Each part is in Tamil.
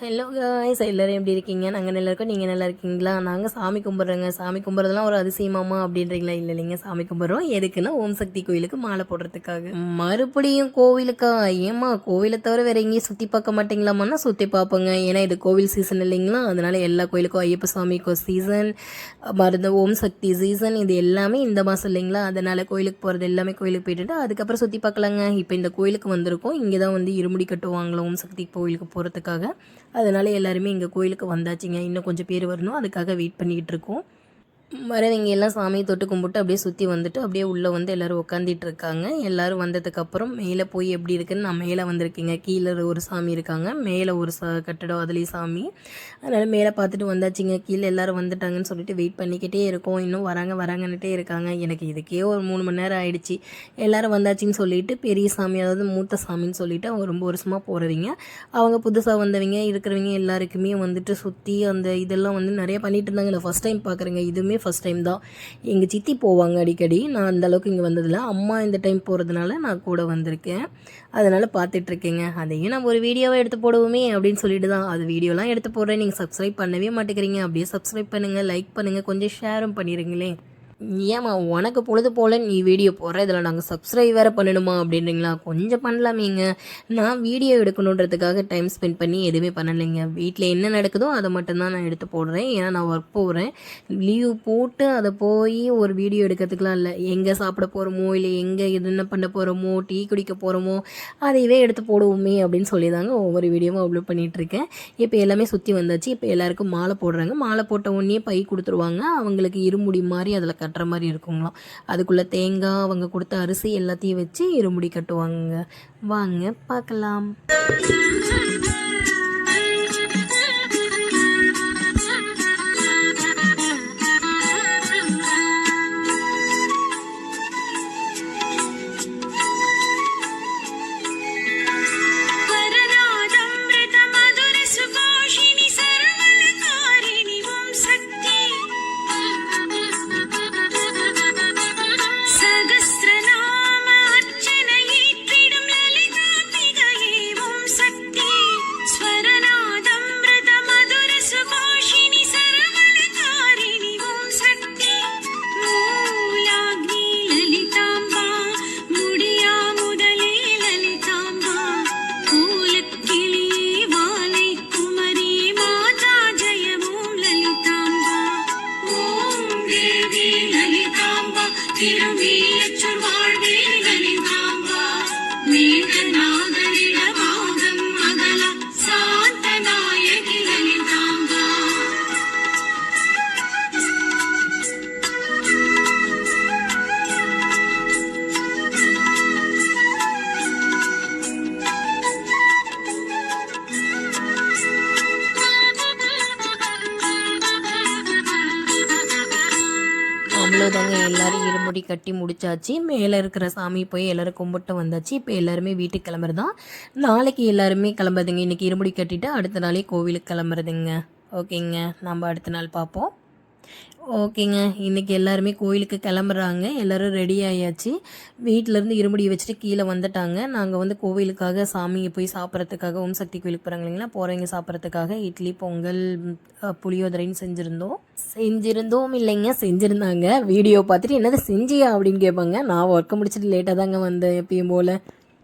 ஹலோ காய்ஸ் எல்லோரும் எப்படி இருக்கீங்க? நாங்கள் நல்லா இருக்கோம். நீங்கள் நல்லா இருக்கீங்களா? நாங்கள் சாமி கும்பிட்றோங்க. சாமி கும்பிட்றதுலாம் ஒரு அதிசயமாமா அப்படின்றீங்களா? இல்லை இல்லைங்க. சாமி கும்பிட்றோம். எதுக்குன்னா ஓம் சக்தி கோயிலுக்கு மாலை போடுறதுக்காக. மறுபடியும் கோவிலுக்கா? ஏம்மா கோவிலை தவிர வேற எங்கேயும் சுற்றி பார்க்க மாட்டீங்களாமான்னா சுற்றி பார்ப்போங்க. ஏன்னா இது கோவில் சீசன் இல்லைங்களா? அதனால எல்லா கோயிலுக்கும் ஐயப்ப சாமிக்கும் சீசன் மருந்து ஓம் சக்தி சீசன் இது எல்லாமே இந்த மாதம் இல்லைங்களா? அதனால கோயிலுக்கு போகிறது எல்லாமே கோயிலுக்கு போயிட்டு அதுக்கப்புறம் சுற்றி பார்க்கலாங்க. இப்போ இந்த கோயிலுக்கு வந்திருக்கோம். இங்கே தான் வந்து இருமுடி கட்டுவாங்களா ஓம் சக்தி கோயிலுக்கு போகிறதுக்காக அதனால் எல்லாருமே எங்கள் கோயிலுக்கு வந்தாச்சுங்க. இன்னும் கொஞ்சம் பேர் வரணும். அதுக்காக வெயிட் பண்ணிக்கிட்டு இருக்கோம். வரவங்க எல்லாம் சாமியை தொட்டு கும்பிட்டு அப்படியே சுற்றி வந்துட்டு அப்படியே உள்ளே வந்து எல்லோரும் உட்காந்துட்டு இருக்காங்க. எல்லோரும் வந்ததுக்கப்புறம் மேலே போய் எப்படி இருக்குன்னு நான் மேலே வந்திருக்கீங்க. கீழே ஒரு சாமி இருக்காங்க. மேலே ஒரு சா கட்டடம் அதுலேயும் சாமி. அதனால் மேலே பார்த்துட்டு வந்தாச்சுங்க. கீழே எல்லோரும் வந்துட்டாங்கன்னு சொல்லிட்டு வெயிட் பண்ணிக்கிட்டே இருக்கோம். இன்னும் வராங்க வராங்கன்னுட்டே இருக்காங்க. எனக்கு இதுக்கே ஒரு மூணு மணி நேரம் ஆயிடுச்சு. எல்லோரும் வந்தாச்சுன்னு சொல்லிட்டு பெரிய சாமி அதாவது மூத்த சாமின்னு சொல்லிட்டு அவங்க ரொம்ப வருஷமாக போகிறவங்க அவங்க புதுசாக வந்தவங்க இருக்கிறவங்க எல்லாருக்குமே வந்துட்டு சுற்றி அந்த இதெல்லாம் வந்து நிறைய பண்ணிட்டு இருந்தாங்க நான் ஃபஸ்ட் டைம் பார்க்குறேங்க இதுவுமே ஃபஸ்ட் டைம் தான். எங்கள் சித்தி போவாங்க அடிக்கடி. நான் அந்த அளவுக்கு இங்கே வந்ததில்ல. அம்மா இந்த டைம் போகிறதுனால நான் கூட வந்திருக்கேன். அதனால் பார்த்துட்ருக்கேங்க. அதையும் நம்ம ஒரு வீடியோவை எடுத்து போடுவோமே அப்படின்னு சொல்லிட்டு தான். அது வீடியோலாம் எடுத்து போடுறேன். நீங்கள் சப்ஸ்கிரைப் பண்ணவே மாட்டேங்கிறீங்க. அப்படியே சப்ஸ்கிரைப் பண்ணுங்கள் லைக் பண்ணுங்கள் கொஞ்சம் ஷேரும் பண்ணிடுங்களேன் ஏம்மா உனக்கு பொழுது போல் நீ வீடியோ போடுற? இதில் நாங்கள் சப்ஸ்கிரைப் வேறு பண்ணணுமா அப்படின்றீங்களா? கொஞ்சம் பண்ணலாமேங்க. நான் வீடியோ எடுக்கணுன்றதுக்காக டைம் ஸ்பெண்ட் பண்ணி எதுவுமே பண்ணலைங்க. வீட்டில் என்ன நடக்குதோ அதை மட்டும்தான் நான் எடுத்து போடுறேன். ஏன்னா நான் ஒர்க் போகிறேன் லீவ் போட்டு அதை போய் ஒரு வீடியோ எடுக்கிறதுக்குலாம் இல்லை. எங்கே சாப்பிட போகிறோமோ இல்லை எங்கே என்ன பண்ண போகிறோமோ டீ குடிக்க போகிறோமோ அதையவே எடுத்து போடுவோமே அப்படின்னு சொல்லி தாங்க ஒவ்வொரு வீடியோவும் அப்லோட் பண்ணிகிட்ருக்கேன் இப்போ எல்லாமே சுற்றி வந்தாச்சு. இப்போ எல்லாருக்கும் மாலை போடுறாங்க. மாலை போட்ட உடனே பை கொடுத்துருவாங்க. அவங்களுக்கு இருமுடி மாதிரி அதில் கட்டுற மாதிரி இருக்குங்களாம் அதுக்குள்ளே தேங்காய் அவங்க கொடுத்த அரிசி எல்லாத்தையும் வச்சு இருமுடி கட்டுவாங்க வாங்க பார்க்கலாம். அவ்வளோதாங்க எல்லாரும் இருமுடி கட்டி முடிச்சாச்சு. மேலே இருக்கிற சாமி போய் எல்லாரும் கும்பிட்டு வந்தாச்சு. இப்போ எல்லாருமே வீட்டுக்கு கிளம்புறதான் நாளைக்கு எல்லாருமே கிளம்புறதுங்க. இன்றைக்கி இருமுடி கட்டிட்டு அடுத்த நாளே கோவிலுக்கு கிளம்புறதுங்க. ஓகேங்க. நம்ம அடுத்த நாள் பார்ப்போம் ஓகேங்க. இன்றைக்கி எல்லாருமே கோயிலுக்கு கிளம்புறாங்க. எல்லோரும் ரெடி ஆயாச்சு. வீட்டிலேருந்து இருமுடி வச்சுட்டு கீழே வந்துட்டாங்க. நாங்கள் வந்து கோவிலுக்காக சாமியை போய் சாப்பிட்றதுக்காக ஓம் சக்தி கோயிலுக்கு போகிறாங்க இல்லைங்களா? போகிறவங்க சாப்பிட்றதுக்காக இட்லி பொங்கல் புளியோதரைன்னு செஞ்சுருந்தோம். செஞ்சுருந்தோம் இல்லைங்க. செஞ்சுருந்தாங்க. வீடியோ பார்த்துட்டு என்னது செஞ்சியா அப்படின்னு கேட்பாங்க. நான் ஒர்க்கை முடிச்சுட்டு லேட்டாக தாங்க வந்தேன் எப்பயும் போல்.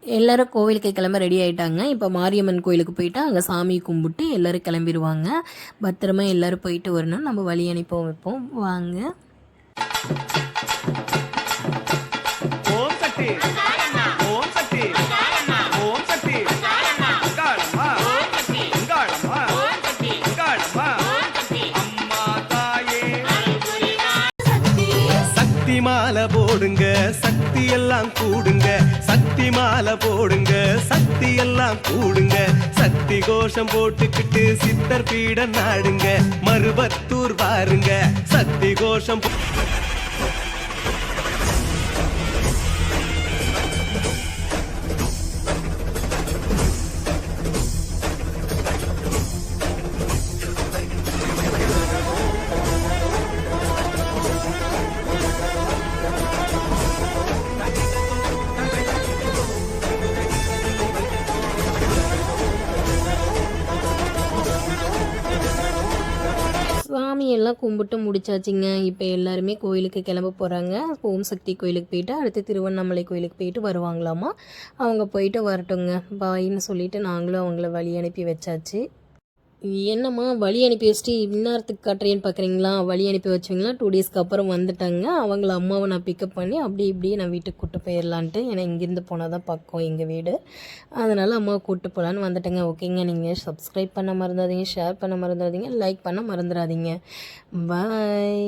எல்லாரும் கோவிலுக்கு கிளம்ப ரெடி ஆகிட்டாங்க இப்போ மாரியம்மன் கோயிலுக்கு போயிட்டு அங்கே சாமி கும்பிட்டு எல்லாரும் கிளம்பிடுவாங்க பத்திரமா எல்லோரும் போயிட்டு வரணும். நம்ம வழி அனுப்பவும் வைப்போம். வாங்க. சக்தி எல்லாம் கூடுங்க சக்தி மாலை போடுங்க சக்தி எல்லாம் கூடுங்க. சக்தி கோஷம் போட்டுக்கிட்டு சித்தர் பீட நாடுங்க மறுபத்தூர் பாருங்க சக்தி கோஷம் எல்லாம் கும்பிட்டு முடிச்சாச்சுங்க. இப்போ எல்லாருமே கோயிலுக்கு கிளம்ப போகிறாங்க ஓம் சக்தி கோயிலுக்கு போயிட்டு அடுத்து திருவண்ணாமலை கோயிலுக்கு போயிட்டு வருவாங்களாமா? அவங்க போயிட்டு வரட்டுங்க. பாயின்னு சொல்லிட்டு நாங்களும் அவங்கள வழி அனுப்பி வச்சாச்சு. என்னம்மா வழி அனுப்பி வச்சுட்டு இந்நேரத்துக்கு காட்டுறேன்னு பார்க்குறீங்களா வழி அனுப்பி வச்சுங்களா டூ டேஸ்க்கு அப்புறம் வந்துட்டாங்க. அவங்கள அம்மாவை நான் பிக்கப் பண்ணி அப்படி இப்படியே நான் வீட்டுக்கு கூட்டு போயிடலான்ட்டு ஏன்னா இங்கேருந்து போனால் தான் பக்கம் எங்கள் வீடு. அதனால் அம்மாவை கூட்டு போகலான்னு வந்துட்டேங்க. ஓகேங்க நீங்கள் சப்ஸ்கிரைப் பண்ண மறந்துடாதீங்க ஷேர் பண்ண மறந்துடாதீங்க லைக் பண்ண மறந்துடாதீங்க. பாய்